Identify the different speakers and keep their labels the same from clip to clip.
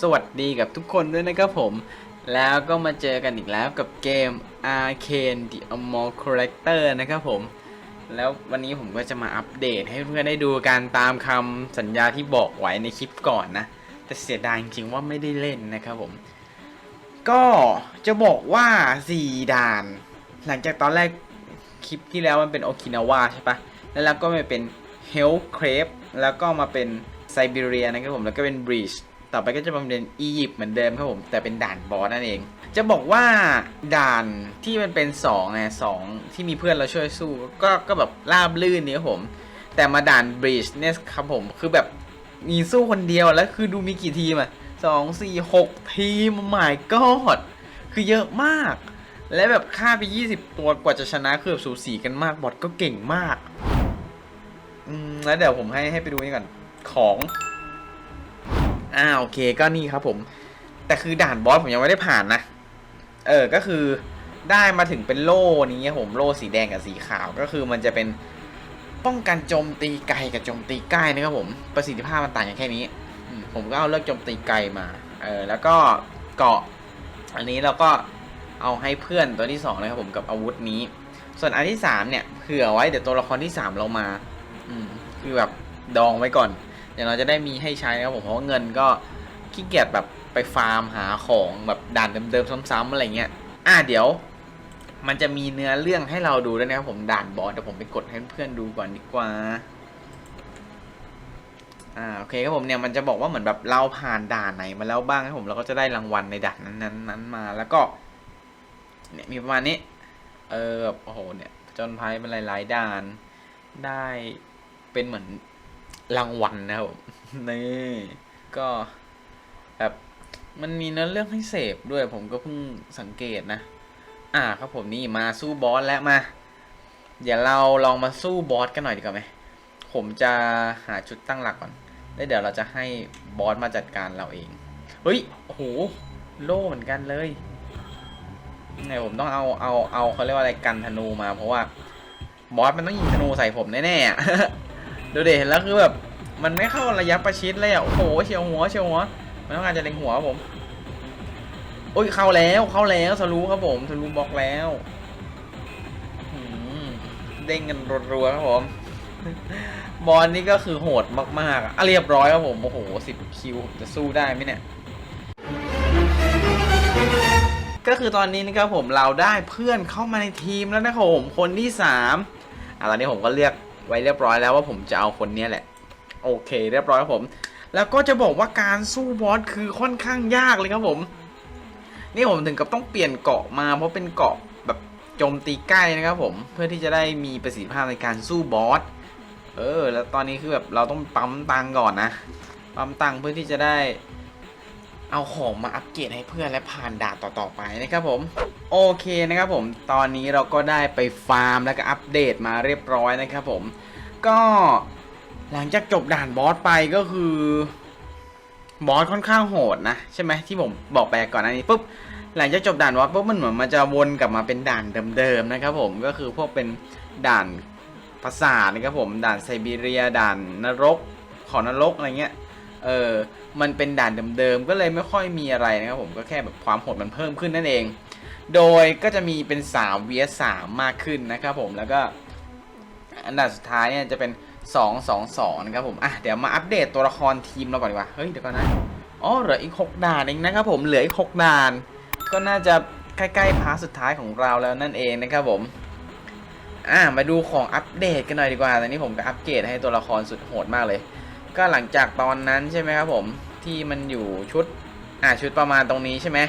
Speaker 1: สวัสดีกับทุกคนด้วยนะครับผม แล้วก็มาเจอกันอีกแล้วกับเกม Arcane The Amor Character นะครับผม แล้ววันนี้ผมก็จะมาอัปเดตให้เพื่อนได้ดูการตามคำสัญญาที่บอกไว้ในคลิปก่อนนะ แต่เสียดายจริงๆว่าไม่ได้เล่นนะครับผม ก็จะบอกว่า 4 ด่าน หลังจากตอนแรกคลิปที่แล้วมันเป็นโอกินาวาใช่ปะแล้วเราก็มาเป็นเฮลเครปแล้วก็มาเป็นไซบีเรียนะครับผม แล้วก็เป็นบริช ต่อไปก็จะมาเป็นอียิปต์เหมือนเดิมครับผมแต่เป็นด่านบอสนั่นเอง จะบอกว่าด่านที่มันเป็น2นะสองที่มีเพื่อนเราช่วยสู้ก็ก็แบบราบลื่นนี่ครับผม แต่มาด่านบริชเนี่ยครับผมคือแบบมีสู้คนเดียวแล้วคือดูมีกี่ทีมอะสองสี่หกทีมหมายกอดคือเยอะมาก และแบบฆ่าไป 20 ตัวกว่าจะชนะคือแบบสูสีกันมากบอทก็เก่งมาก อืมแล้วเดี๋ยวผมให้ให้ไปดูนี่ก่อนของ อ่าโอเคก็นี่ครับผม แต่คือด่านบอสผมยังไม่ได้ผ่านนะ เออก็คือได้มาถึงเป็นโล่นี้ครับผมโล่สีแดงกับสีขาวก็คือมันจะเป็นป้องกันโจมตีไกลกับโจมตีใกล้นะครับผมประสิทธิภาพมันต่างกันแค่นี้ ผมก็เอาเลือกโจมตีไกลมาเออแล้วก็เกาะอันนี้เราก็เอาให้เพื่อนตัวที่สองนะครับผมกับอาวุธนี้ ส่วนอันที่สามเนี่ยเผื่อไว้เดี๋ยวตัวละครที่สามเรามา อืมคือแบบดองไว้ก่อน เดี๋ยวเราจะได้มีให้ใช้นะครับผมเพราะาเงินก็ขี้เกียจแบบไปฟาร์มหาของแบบด่านเดิมๆซ้ำๆอะไรเงี้ยอะเดี๋ยว มันจะมีเนื้อเรื่องให้เราดูด้วยนะครับผมด่านบอสเดี๋ยวผมไปกดให้เพื่อนดูก่อนดีกว่าอ่าโอเคครับผมเนี่ยมันจะบอกว่าเหมือนแบบเราผ่านด่านไหนมาแล้วบ้างครับผมเราก็จะได้รางวัลในด่านนั้นนั้นนั้นมาแล้วก็เนี่ยมีประมาณนี้ เออโอ้โหเนี่ยจนภัยเป็นหลายๆด่านได้เป็นเหมือน รางวัลนะครับนี่ก็แบบมันมีเนื้อเรื่องให้เสพด้วยผมก็เพิ่งสังเกตนะ อ่าครับผมนี่มาสู้บอสแล้วมา เดี๋ยวเราลองมาสู้บอสกันหน่อยดีกว่าไหม ผมจะหาชุดตั้งหลักก่อน แล้วเดี๋ยวเราจะให้บอสมาจัดการเราเอง เฮ้ย โอ้โห โล่เหมือนกันเลยไงผมต้องเอาเอาเอาเขาเรียกว่าอะไรกันธนูมา เพราะว่าบอสมันต้องยิงธนูใส่ผมแน่ๆอะ ดูเด็เห็นแล้วคือแบบมันไม่เข้าระยะประชิดเลยอะโอ้โหเฉียวหัวเฉียวหัวมันต้องการจะเล็งหัวผมโอ้ยเข้าแล้วเข้าแล้วทะลุครับผมทะลุบล็อกแล้วเด้งกันรัวๆครับผมบอลนี่ก็คือโหดมากๆอะอะเรียบร้อยครับผมโอ้โหสิบคิวจะสู้ได้ไหมเนี่ยก็คือตอนนี้นะครับผมเราได้เพื่อนเข้ามาในทีมแล้วนะครับผมคนที่สามอะตอนนี้ผมก็เลือก ไว้เรียบร้อยแล้วว่าผมจะเอาคนเนี้ยแหละ โอเค เรียบร้อยครับผม แล้วก็จะบอกว่าการสู้บอสคือค่อนข้างยากเลยครับผม นี่ผมถึงกับต้องเปลี่ยนเกาะมาเพราะเป็นเกาะแบบโจมตีใกล้นะครับผมเพื่อที่จะได้มีประสิทธิภาพในการสู้บอสเออ แล้วตอนนี้คือแบบเราต้องปั๊มตังก่อนนะ ปั๊มตังเพื่อที่จะได้ เอาของมาอัปเกรดให้เพื่อนและผ่านด่านต่อๆไปนะครับผม โอเคนะครับผม ตอนนี้เราก็ได้ไปฟาร์มแล้วก็อัปเดตมาเรียบร้อยนะครับผม ก็หลังจากจบด่านบอสไปก็คือบอสค่อนข้างโหดนะใช่ไหมที่ผมบอกไปก่อนหน้านี้ปุ๊บหลังจากจบด่านบอสปุ๊บมันเหมือนมันจะวนกลับมาเป็นด่านเดิมๆนะครับผมก็คือพวกเป็นด่านภาษานะครับผมด่านไซบีเรียด่านนรกขอนรกอะไรเงี้ย เออ มันเป็นด่านเดิมๆ ก็เลยไม่ค่อยมีอะไรนะครับผม ก็แค่แบบความโหดมันเพิ่มขึ้นนั่นเอง โดยก็จะมีเป็น3 vs 3มากขึ้นนะครับผม แล้วก็อันดับสุดท้ายเนี่ยจะเป็น 2 2 2นะครับผม อะ เดี๋ยวมาอัปเดตตัวละครทีมเราก่อนดีกว่า เฮ้ย เดี๋ยวก่อนนะ อ๋อ เหลืออีก 6 ด่านเองนะครับผม เหลืออีก 6 ด่าน ก็น่าจะใกล้ๆพาร์ทสุดท้ายของเราแล้วนั่นเองนะครับผมอ่ามาดูของอัปเดตกันหน่อยดีกว่า ตอนนี้ผมก็อัปเกรดให้ตัวละครสุดโหดมากเลย ก็หลังจากตอนนั้นใช่ไหมครับผมที่มันอยู่ชุดอ่าชุดประมาณตรงนี้ใช่ไหม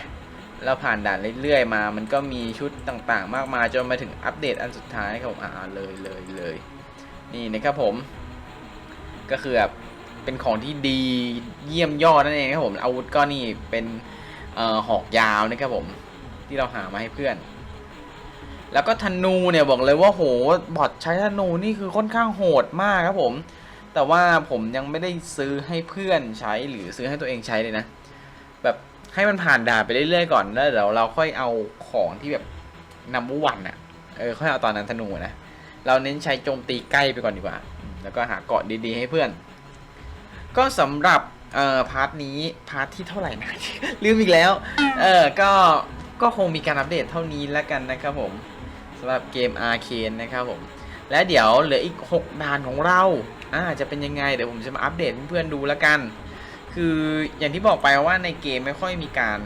Speaker 1: เราผ่านด่านเรื่อยๆมา มันก็มีชุดต่างๆ มากมายจนมาถึงอัปเดตอันสุดท้ายครับผมอ่าเลยเลยเลยนี่นะครับผม ก็คือแบบเป็นของที่ดีเยี่ยมยอดนั่นเองครับผมอาวุธก็นี่เป็นเอ่อหอกยาวนะครับผม ที่เราหามาให้เพื่อน แล้วก็ธนูเนี่ยบอกเลยว่าโหบอทใช้ธนูนี่คือค่อนข้างโหดมากครับผม แต่ว่าผมยังไม่ได้ซื้อให้เพื่อนใช้หรือซื้อให้ตัวเองใช้เลยนะ แบบให้มันผ่านด่านไปเรื่อยๆก่อนแล้วเดี๋ยวเราค่อยเอาของที่แบบนัมเบอร์วันอะเออค่อยเอาตอนนั้นธนูนะเราเน้นใช้โจมตีใกล้ไปก่อนดีกว่า แล้วก็หาเกาะดีๆให้เพื่อน ก็สำหรับเอ่อพาร์ทนี้พาร์ทที่เท่าไหร่นะ ลืมอีกแล้ว เออก็ก็คงมีการอัปเดตเท่านี้แล้วกันนะครับผมสำหรับเกม Arcane นะครับผม และเดี๋ยวเหลืออีก 6ด่านของเราอ่าจะเป็นยังไงเดี๋ยวผมจะมาอัปเดตเพื่อนๆดูแล้วกัน คืออย่างที่บอกไปว่าในเกมไม่ค่อยมีการ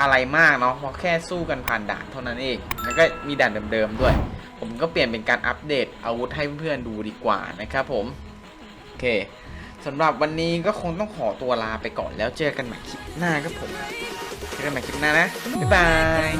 Speaker 1: อะไรมากเนาะเพราะแค่สู้กันผ่านด่านเท่านั้นเอง แล้วก็มีด่านเดิมๆด้วย ผมก็เปลี่ยนเป็นการอัปเดตอาวุธให้เพื่อนๆดูดีกว่านะครับผม โอเคสำหรับวันนี้ก็คงต้องขอตัวลาไปก่อนแล้วเจอกันใหม่คลิปหน้าครับผม เจอกันใหม่คลิปหน้านะ บ๊ายบาย